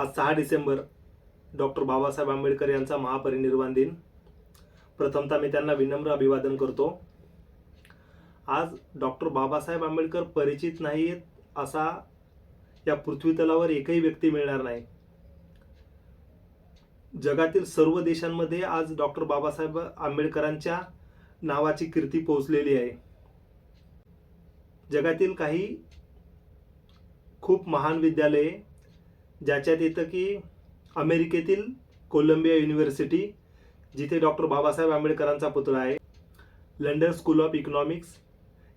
आज सहा डिसेंबर डॉक्टर बाबासाहेब आंबेडकर यांचा महापरिनिर्वाण दिन. प्रथमतः मी त्यांना विनम्र अभिवादन करतो. आज डॉक्टर बाबासाहेब आंबेडकर परिचित नाही आहेत असा या पृथ्वीतलावर एकही व्यक्ती मिळणार नाही. जगातील सर्व देशांमध्ये आज डॉक्टर बाबासाहेब आंबेडकरांच्या नावाची कीर्ती पोहोचलेली आहे. जगातील काही खूप महान विद्यालये ज्याच्यात येतं की अमेरिकेतील कोलंबिया युनिव्हर्सिटी जिथे डॉक्टर बाबासाहेब आंबेडकरांचा पुतळा आहे लंडन स्कूल ऑफ इकॉनॉमिक्स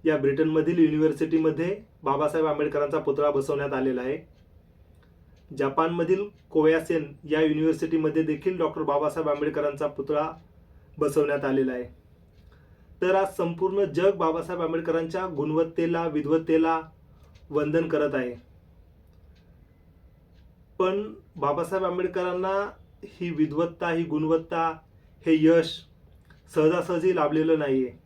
या ब्रिटनमधील युनिव्हर्सिटीमध्ये बाबासाहेब आंबेडकरांचा पुतळा बसवण्यात आलेला आहे. जपानमधील कोयासेन या युनिव्हर्सिटीमध्ये देखील डॉक्टर बाबासाहेब आंबेडकरांचा पुतळा बसवण्यात आलेला आहे. तर आज संपूर्ण जग बाबासाहेब आंबेडकरांच्या गुणवत्तेला विद्वत्तेला वंदन करत आहे. पण बाबासाहेब आंबेडकरांना ही विद्वत्ता ही गुणवत्ता हे यश सहजासहजी लाभलेलं नाही आहे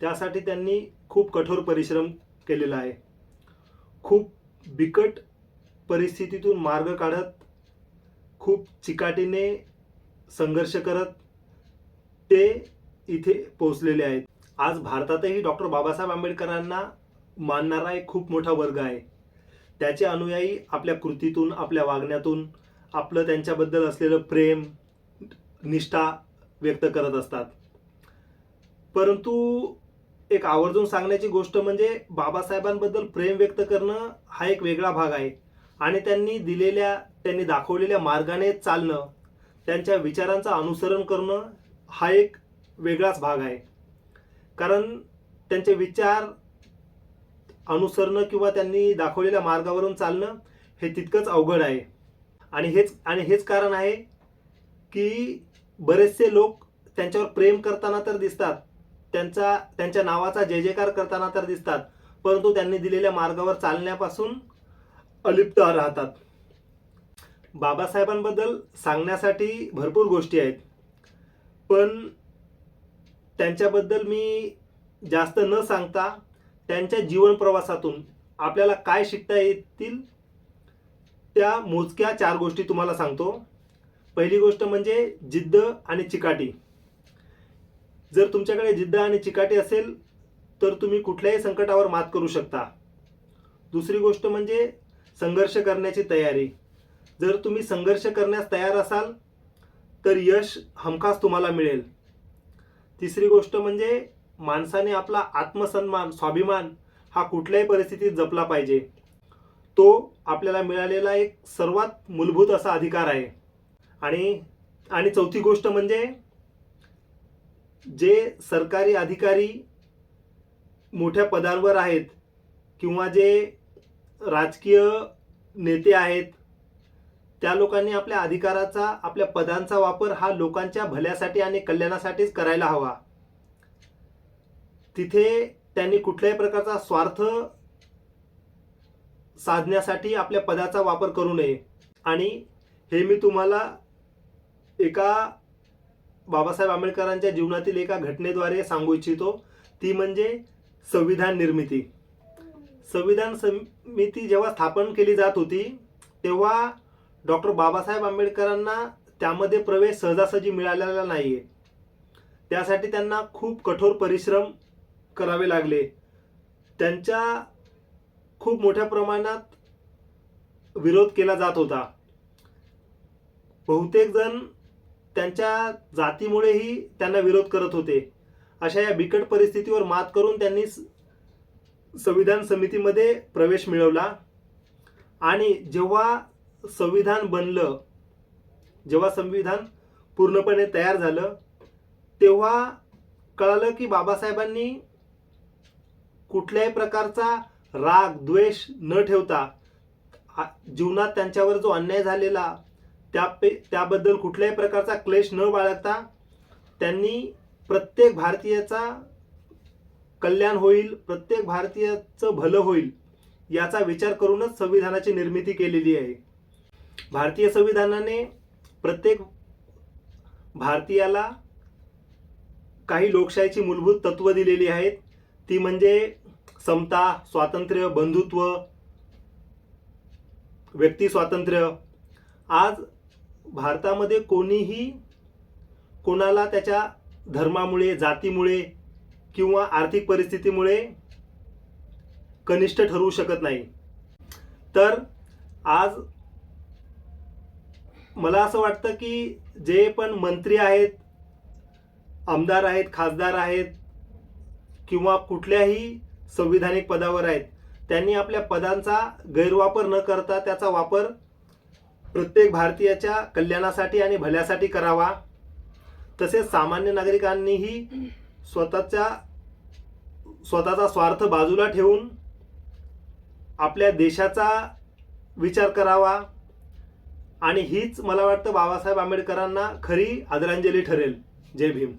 त्यासाठी त्यांनी खूप कठोर परिश्रम केलेला आहे. खूप बिकट परिस्थितीतून मार्ग काढत खूप चिकाटीने संघर्ष करत ते इथे पोहोचलेले आहेत. आज भारतातही डॉक्टर बाबासाहेब आंबेडकरांना मानणारा एक खूप मोठा वर्ग आहे. त्याचे अनुयायी आपल्या कृतीतून आपल्या वागण्यातून आपलं त्यांच्याबद्दल असलेलं प्रेम निष्ठा व्यक्त करत असतात. परंतु एक आवर्जून सांगण्याची गोष्ट म्हणजे बाबासाहेबांबद्दल प्रेम व्यक्त करणं हा एक वेगळा भाग आहे. आणि त्यांनी दिलेल्या त्यांनी दाखवलेल्या मार्गाने चालणं त्यांच्या विचारांचं अनुसरण करणं हा एक वेगळाच भाग आहे. कारण त्यांचे विचार अनुसरणं किंवा त्यांनी दाखवलेल्या मार्गावरून चालणं हे तितकंच अवघड आहे. आणि हेच आणि हेच कारण आहे की बरेचसे लोक त्यांच्यावर प्रेम करताना तर दिसतात. त्यांचा त्यांच्या नावाचा जय जयकार करताना तर दिसतात. परंतु त्यांनी दिलेल्या मार्गावर चालण्यापासून अलिप्त राहतात. बाबासाहेबांबद्दल सांगण्यासाठी भरपूर गोष्टी आहेत. पण त्यांच्याबद्दल मी जास्त न सांगता त्यांच्या जीवन प्रवासातून आपल्याला काय शिकता येतील त्या मोजक्या चार गोष्टी तुम्हाला सांगतो. पहिली गोष्ट म्हणजे जिद्द आणि चिकाटी. जर तुमच्याकडे जिद्द आणि चिकाटी असेल तर तुम्ही कुठल्याही संकटावर मात करू शकता. दुसरी गोष्ट म्हणजे संघर्ष करण्याची तयारी. जर तुम्ही संघर्ष करण्यास तयार असाल तर यश हमखास तुम्हाला मिळेल. तिसरी गोष्ट म्हणजे माणसाने आपला आत्मसन्मान स्वाभिमान हा कुठल्याही परिस्थितीत जपला पाहिजे. तो आपल्याला मिळालेला एक सर्वात मूलभूत असा अधिकार आहे. आणि आणि चौथी गोष्ट म्हणजे जे सरकारी अधिकारी मोठ्या पदांवर आहेत किंवा जे राजकीय नेते आहेत त्या लोकांनी आपल्या अधिकाराचा आपल्या पदांचा वापर हा लोकांच्या भल्यासाठी आणि कल्याणासाठीच करायला हवा. तिथे त्यांनी कुठल्याही प्रकारचा स्वार्थ साधण्यासाठी आपल्या पदाचा वापर करू नये. आणि हे मी तुम्हाला एका बाबासाहेब आंबेडकरांच्या जीवनातील एका घटनेद्वारे सांगू इच्छितो. ती म्हणजे संविधान निर्मिती. संविधान समिती जेव्हा स्थापन केली जात होती तेव्हा डॉक्टर बाबासाहेब आंबेडकरांना त्यामध्ये प्रवेश सहजासहजी मिळालेला नाही आहे त्यासाठी त्यांना खूप कठोर परिश्रम करावे लागले. त्यांच्या खूप मोठ्या प्रमाणात विरोध केला जात होता. बहुतेक जण त्यांच्या जातीमुळेही त्यांना विरोध करत होते. अशा या बिकट परिस्थितीवर मात करून त्यांनी संविधान समितीमध्ये प्रवेश मिळवला. आणि जेव्हा संविधान बनलं जेव्हा संविधान पूर्णपणे तयार झालं तेव्हा कळालं की बाबासाहेबांनी कुठल्याही प्रकारचा राग द्वेष न ठेवता जीवनात त्यांच्यावर जो अन्याय झालेला त्या पे त्याबद्दल कुठल्याही प्रकारचा क्लेश न बाळगता त्यांनी प्रत्येक भारतीयाचा कल्याण होईल प्रत्येक भारतीयाचं भलं होईल याचा विचार करूनच संविधानाची निर्मिती केलेली आहे. भारतीय संविधानाने प्रत्येक भारतीयाला काही लोकशाहीची मूलभूत तत्व दिलेली आहेत. ती म्हणजे समता स्वातंत्र्य बंधुत्व व्यक्ती स्वातंत्र्य. आज भारतामध्ये कोणीही कोणाला त्याच्या धर्मामुळे जातीमुळे किंवा आर्थिक परिस्थितीमुळे कनिष्ठ ठरवू शकत नाही. तर आज मला असं वाटतं की जे पण मंत्री आहेत आमदार आहेत खासदार आहेत किंवा कुठल्याही संविधानिक पदावर आहेत त्यांनी आपल्या पदांचा गैरवापर न करता त्याचा वापर प्रत्येक भारतीयाच्या कल्याणासाठी आणि भल्यासाठी करावा. तसेच सामान्य नागरिकांनीही स्वतःच्या स्वतःचा स्वार्थ बाजूला ठेवून आपल्या देशाचा विचार करावा. आणि हीच मला वाटतं बाबासाहेब आंबेडकरांना खरी आदरांजली ठरेल. जय भीम.